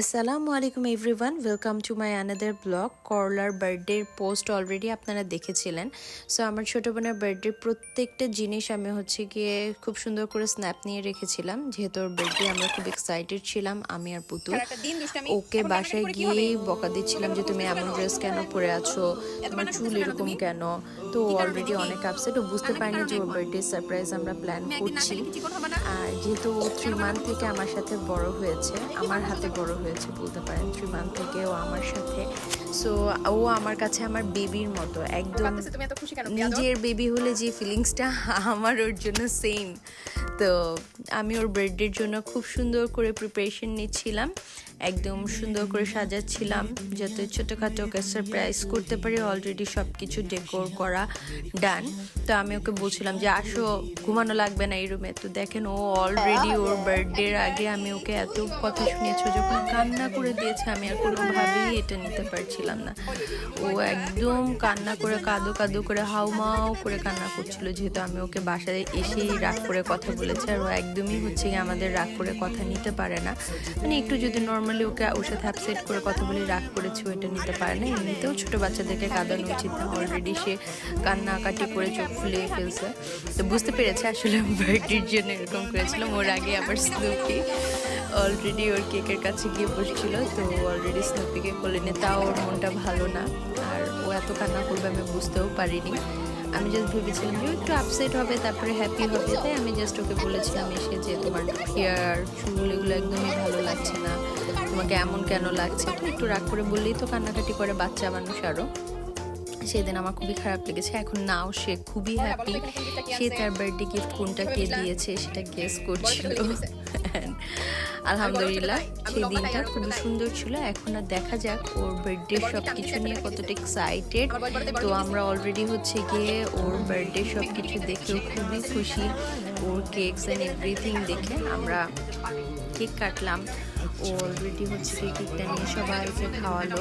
আসসালামু আলাইকুম everyone welcome to my another blog করলার বার্থডের পোস্ট অলরেডি আপনারা দেখেছিলেন। সো আমার ছোটো বোনের বার্থডে প্রত্যেকটা জিনিস আমি হচ্ছে গিয়ে খুব সুন্দর করে স্ন্যাপ নিয়ে রেখেছিলাম। যেহেতু ওর বার্থডে আমরা খুব এক্সাইটেড ছিলাম আমি আর দুষ্টামি। ওকে বাসায়? গিয়েই বকা দিচ্ছিলাম যে তুমি এমন ড্রেস কেন পরে আছো? তোমার চুল এরকম কেন? তো অলরেডি অনেক আপসেট ও বুঝতে পারিনি যে ওর বার্থডে সারপ্রাইজ আমরা প্ল্যান করছি? আর যেহেতু ও থ্রি মান্থ থেকে আমার সাথে বড় হয়েছে আমার হাতে বড় হয়েছে। বলতে পারেন থ্রি মান্থ থেকেও আমার সাথে। সো ও আমার কাছে আমার বেবির মতো একদম নিজের বেবি হলে যে ফিলিংসটা আমার ওর জন্য সেম তো আমি ওর বার্থডের জন্য খুব সুন্দর করে প্রিপারেশন নিচ্ছিলাম একদম সুন্দর করে সাজাচ্ছিলাম যাতে ছোটোখাটো ওকে সারপ্রাইজ করতে পারি অলরেডি সব কিছু ডেকোর করা ডান তো আমি ওকে বলছিলাম যে আসো ঘুমানো লাগবে না এই রুমে তো দেখেন ও অলরেডি ওর বার্থডের আগে আমি ওকে এত কথা শুনিয়েছি যখন কান্না করে দিয়েছে আমি আর কোনোভাবেই এটা নিতে পারছিলাম না। ও একদম কান্না করে, কাঁদো কাঁদো করে হাউমাউ করে কান্না করছিল, যেহেতু আমি ওকে বাসায় এসেই রাগ করে কথা বলেছি, আর ও একদমই হচ্ছে আমাদের রাগ করে কথা নিতে পারে না। মানে একটু যদি নর্মালি ওকে ওর সাথে আপসেট করে কথা বলে রাগ করেছি, ওইটা নিতে পারে না। এমনিতেও ছোটো বাচ্চাদেরকে কাঁদানো উচিত না অলরেডি সে কান্নাকাটি করে চোখ ফুলে ফেলছে। তো বুঝতে পেরেছে আসলে বার্থডের জন্য এরকম করেছিলাম, ওর আগে আবার স্নুপি অলরেডি ওর কেকের কাছে গিয়ে বসছিল তো অলরেডি স্নুপিকে কোলে নিয়ে তাও ওর মনটা ভালো না। আর ও এত কান্না করবে আমি বুঝতেও পারিনি। আমি জাস্ট ভেবেছিলাম যে একটু আপসেট হবে তারপরে হ্যাপি হবে তাই আমি জাস্ট ওকে বলেছিলাম এসে যে তোমার হেয়ার চুল এগুলো একদমই ভালো লাগছে না তোমাকে এমন কেন লাগছে? একটু রাগ করে বললেই তো কান্নাকাটি করে বাচ্চা মানুষ আরও সেদিন আমার খুবই খারাপ লেগেছে এখন নাও সে খুবই হ্যাপি সে তার বার্থডে গিফট কোনটা কে দিয়েছে সেটা গেস করছিল। আলহামদুলিল্লাহ সেই দিনটা খুবই সুন্দর ছিল এখন আর দেখা যাক ওর বার্থডে সব কিছু নিয়ে কতটা এক্সাইটেড তো আমরা অলরেডি হচ্ছে গিয়ে ওর বার্থডে সব কিছু দেখে খুবই খুশি। ওর কেকস অ্যান্ড এভরিথিং দেখে আমরা কেক কাটলাম। ও অলরেডি হচ্ছে কেকটা নিয়ে সবাইকে খাওয়ালো।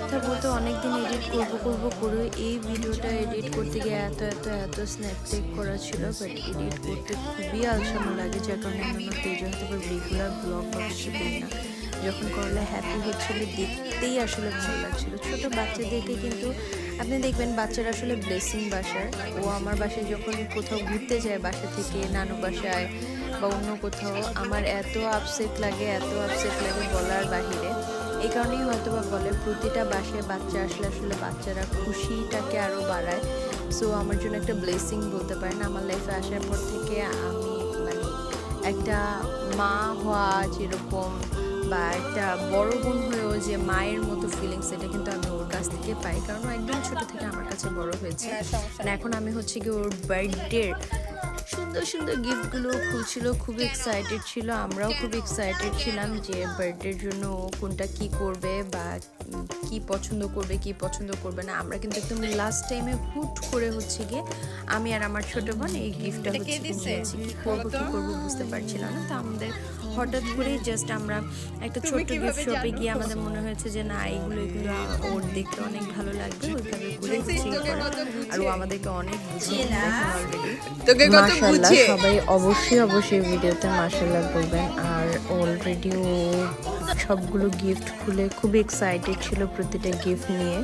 কথা বলতে অনেকদিন এডিট করব করব, করে এই ভিডিওটা এডিট করতে গিয়ে এত এত এত স্ন্যাপ টেক করা ছিল বাট এডিট করতে খুবই আলসামো লাগে, যার কারণে আমি আমার পেজে হয়তো রেগুলার ব্লগ কিছু দিই না। যখন করলে হ্যাপি হচ্ছিল, দেখতেই আসলে ভালো লাগছিল। ছোট বাচ্চাদেরকে কিন্তু, আপনি দেখবেন বাচ্চারা আসলে ব্লেসিং বাসার ও আমার বাসায় যখন কোথাও ঘুরতে যায়, বাসা থেকে নানু বাসায় বা অন্য কোথাও, আমার এত আপসেট লাগে, এত আপসেট লাগে বলার বাহিরে। এই কারণেই হয়তো বা বলে প্রতিটা বাসায় বাচ্চা আসলে আসলে বাচ্চারা খুশিটাকে আরও বাড়ায়। সো আমার জন্য একটা ব্লেসিং বলতে পারেন। আমার লাইফে আসার পর থেকে আমি মানে একটা মা হওয়া যেরকম বা একটা বড় বোন হয়েও যে মায়ের মতো ফিলিংস এটা কিন্তু আমি ওর কাছ থেকে পাই। কারণ ও একদম ছোট থেকে আমার কাছে বড় হয়েছে। হ্যাঁ, মানে এখন আমি হচ্ছে কি ওর বার্থডে সুন্দর সুন্দর গিফটগুলো খুলছিল খুব এক্সাইটেড ছিল। আমরাও খুব এক্সাইটেড ছিলাম যে বার্থডের জন্য কোনটা কি করবে বা কি পছন্দ করবে কি পছন্দ করবে না। আমরা কিন্তু একদম লাস্ট টাইমে হুট করে হচ্ছে গিয়ে আমি আর আমার ছোট বোন এই গিফটটা হচ্ছে কি করব কি করব বুঝতে পারছিলাম না। তো আমাদের হঠাৎ করেই জাস্ট আমরা একটা ছোট্ট গিফট শপে গিয়ে আমাদের মনে হয়েছে যে না এগুলো এগুলো ওর দেখতে অনেক ভালো লাগবে ওইভাবে ঘুরে আর ও আমাদেরকে অনেক বুঝিয়ে সবাই অবশ্যই অবশ্যই ভিডিওতে মাশাল্লাহ বলবেন। আর অলরেডি ও সবগুলো গিফট খুলে খুব এক্সাইটেড ছিল প্রতিটা গিফট নিয়ে।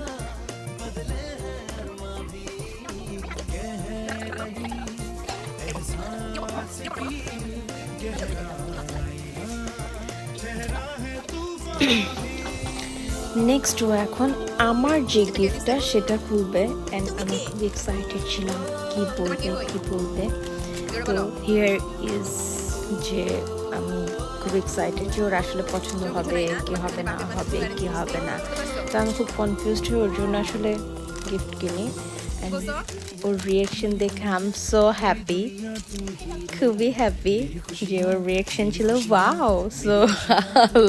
নেক্সট ও এখন আমার যে গিফটটা সেটা খুলবে অ্যান্ড আমি খুব এক্সাইটেড ছিলাম কি বলবে কি বলবে। তো হিয়ার ইজ যে আমি খুব এক্সাইটেড যে ওর আসলে পছন্দ হবে, কি হবে, না হবে, কি হবে না। তো আমি খুব কনফিউজড হয়ে ওর জন্য আসলে গিফট কিনি। ওর রিয়েকশন দেখে আই এম সো হ্যাপি খুবই হ্যাপি যে ওর রিয়েকশন ছিল ওয়াও সো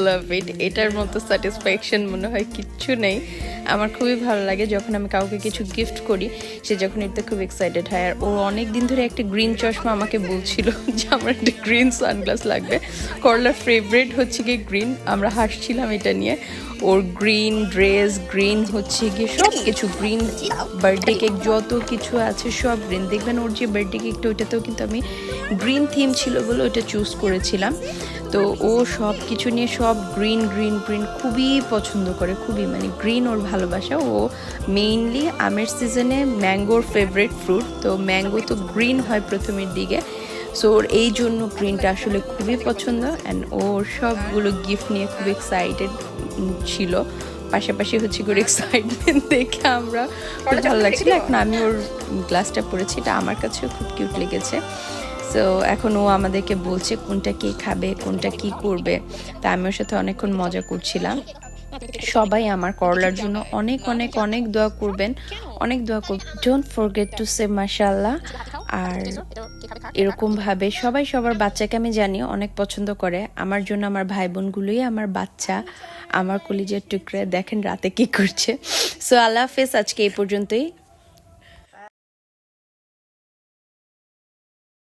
লাভ ইট এটার মতো স্যাটিসফ্যাকশন মনে হয় কিচ্ছু নেই। আমার খুবই ভালো লাগে যখন আমি কাউকে কিছু গিফট করি, সে যখন এতে খুব এক্সাইটেড হয়। আর ও অনেক দিন ধরে একটা গ্রিন চশমা আমাকে বলছিল যে আমার একটা গ্রিন সানগ্লাস লাগবে। করলার ফেভারিট হচ্ছে গিয়ে গ্রিন আমরা হাসছিলাম এটা নিয়ে। ওর গ্রিন ড্রেস গ্রিন হচ্ছে গিয়ে সব কিছু গ্রিন বার্থডে কেক যত কিছু আছে সব গ্রিন দেখবেন ওর যে বার্থডে কেকটা ওইটাতেও কিন্তু আমি গ্রিন থিম ছিল বলে ওইটা চুজ করেছিলাম। তো ও সব কিছু নিয়ে সব গ্রিন গ্রিন গ্রিন খুবই পছন্দ করে, খুবই মানে গ্রিন ওর ভালোবাসা। ও মেইনলি আমের সিজনে ম্যাঙ্গোর ফেভারিট ফ্রুট তো ম্যাঙ্গো তো গ্রিন হয় প্রথমের দিকে। সো ওর এই জন্য গ্রিনটা আসলে খুবই পছন্দ অ্যান্ড ওর সবগুলো গিফট নিয়ে খুব এক্সাইটেড ছিল। পাশাপাশি হচ্ছে করে এক্সাইটমেন্ট দেখে আমরা খুব ভালো লাগছিল। এখন আমি ওর গ্লাসটা পরেছি এটা আমার কাছেও খুব কিউট লেগেছে। সো এখন ও আমাদেরকে বলছে কোনটা কি খাবে কোনটা কি করবে। তা আমি ওর সাথে অনেকক্ষণ মজা করছিলাম। সবাই আমার করলার জন্য অনেক অনেক অনেক দোয়া করবেন। অনেক দোয়া করবেন। ডোন্ট ফরগেট টু সে মাশাল্লাহ আর এরকমভাবে সবাই সবার বাচ্চাকে আমি জানি অনেক পছন্দ করে। আমার জন্য আমার ভাই বোনগুলোই আমার বাচ্চা। আমার কলিজের টুকরে, দেখেন রাতে কি করছে। সো আল্লাহ হাফেজ, আজকে এই পর্যন্তই।